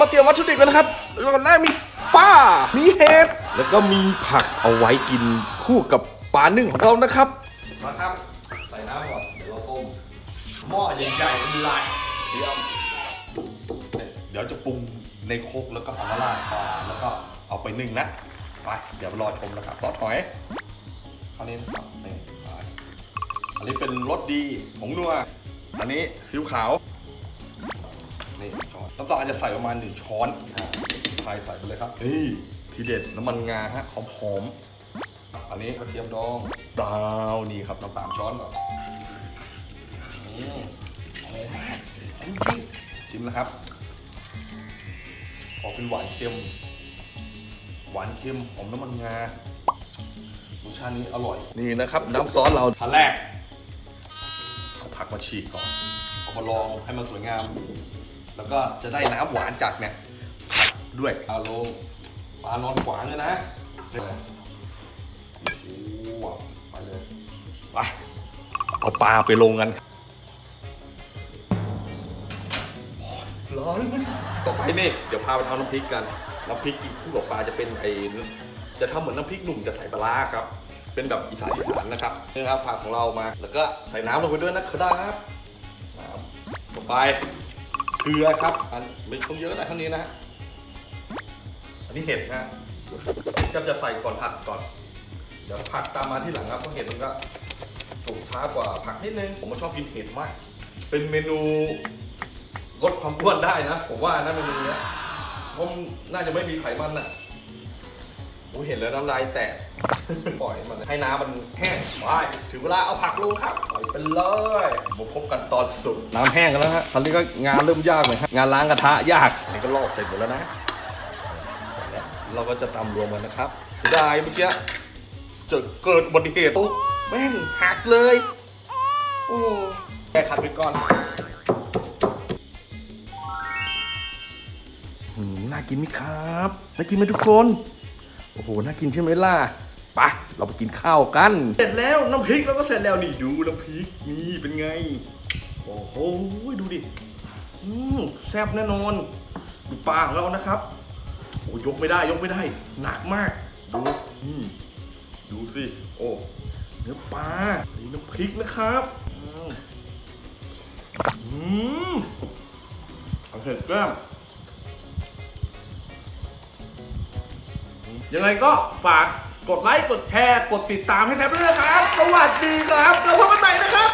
มาเตรียมวัตถุดิบกันนะครับก่อนแรกมีป้า มีเห็ด แล้วก็มีผักเอาไว้กินคู่กับปลานึ่งของเรานะครับ มาครับ ใส่น้ำก่อนเดี๋ยวเราต้มหม้อใหญ่ๆเป็นลายเดี๋ยวเดี๋ยวจะปรุงในโครกแล้วก็เอามาราดปลาแล้วก็เอาไปนึ่งนะ ไป เดี๋ยวรอชมนะครับซอสหอยคราวนี้นะครับนี่ไปอันนี้เป็นรสดีผงนัว อันนี้ซีอิ๊วขาว นี่ช้อนน้ำตาลจะใส่ประมาณหนึ่งช้อนอ่าใส่ใส่ไปเลยครับนี่ทีเด็ดน้ำมันงาฮะหอมหอมๆอันนี้กระเทียมดองดาวนี่ครับน้ำตาลช้อนก่อนอืมหอมมากจริงชิมนะครับ ออกเป็นหวานเค็ม หวานเค็มหอมน้ำมันงารสชาตินี้อร่อย นี่นะครับ น้ำซอสเราทันแรกเอาผักมาฉีกก่อนเอามาลองให้มันสวยงาม แล้วก็จะได้น้ำหวานจากเนี่ยด้วยปลาลงปลานอนขวางเลยนะไปเลยไปเอาปลาไปลงกันร้อนต่อไปนี่เดี๋ยวพาไปทำน้ำพริกกันน้ำพริกกินคู่กับปลาจะเป็นไอจะทำเหมือนน้ำพริกหนุ่มจะใส่ปลาครับ เป็นแบบอีสานอีสานนะครับนี่ครับผักของเรามา แล้วก็ใส่น้ำลงไปด้วยนะครับต่อไป เกลือครับ อันไม่ต้องเยอะนะเท่านี้นะฮะอันนี้เห็ดนะฮะก็จะใส่ก่อนผักก่อน เดี๋ยวผักตามมาที่หลังครับเพราะเห็ดมันก็สุกช้ากว่าผักนิดนึง ผมชอบกินเห็ดมาก เป็นเมนูลดความอ้วนได้นะ ผมว่านะเมนูเนี้ยมันน่าจะไม่มีไขมันน่ะ เห็นแล้วน้ำลายแตก ปล่อยมันให้น้ำมันแห้งไปถึงเวลาเอาผักลงครับปล่อยไปเลยมาพบกันตอนสุกน้ำแห้งกันแล้วฮะตอนนี้ก็งานเริ่มยากเลยฮะงานล้างกระทะยากนี่ก็ลอกเสร็จหมดแล้วนะ เราก็จะตำรวมกันนะครับเสียดายเมื่อกี้จะเกิดอุบัติเหตุปุ๊บแม่งหักเลย โอ้แก้ขัดไปก่อนอืมน่ากินไหมครับน่ากินไหมทุกคนโอ้โห น่ากินใช่ไหมล่ะไปเราไปกินข้าวกัน เสร็จแล้วน้ำพริกเราก็เสร็จแล้วนี่ดูน้ำพริกนี่เป็นไง โอ้โหดูดิอืมแซ่บแน่นอน ดูปลาของเรานะครับโอ้ยกไม่ได้ยกไม่ได้ หนักมากดูนี่ดูสิโอ้เนื้อปลานี่น้ำพริกนะครับอืมอืมเอาเผ็ดแก้ม ยังไงก็ฝากกดไลค์ กดแชร์ กดติดตามให้แท็บด้วยครับ สวัสดีครับ เราพบกันใหม่นะครับ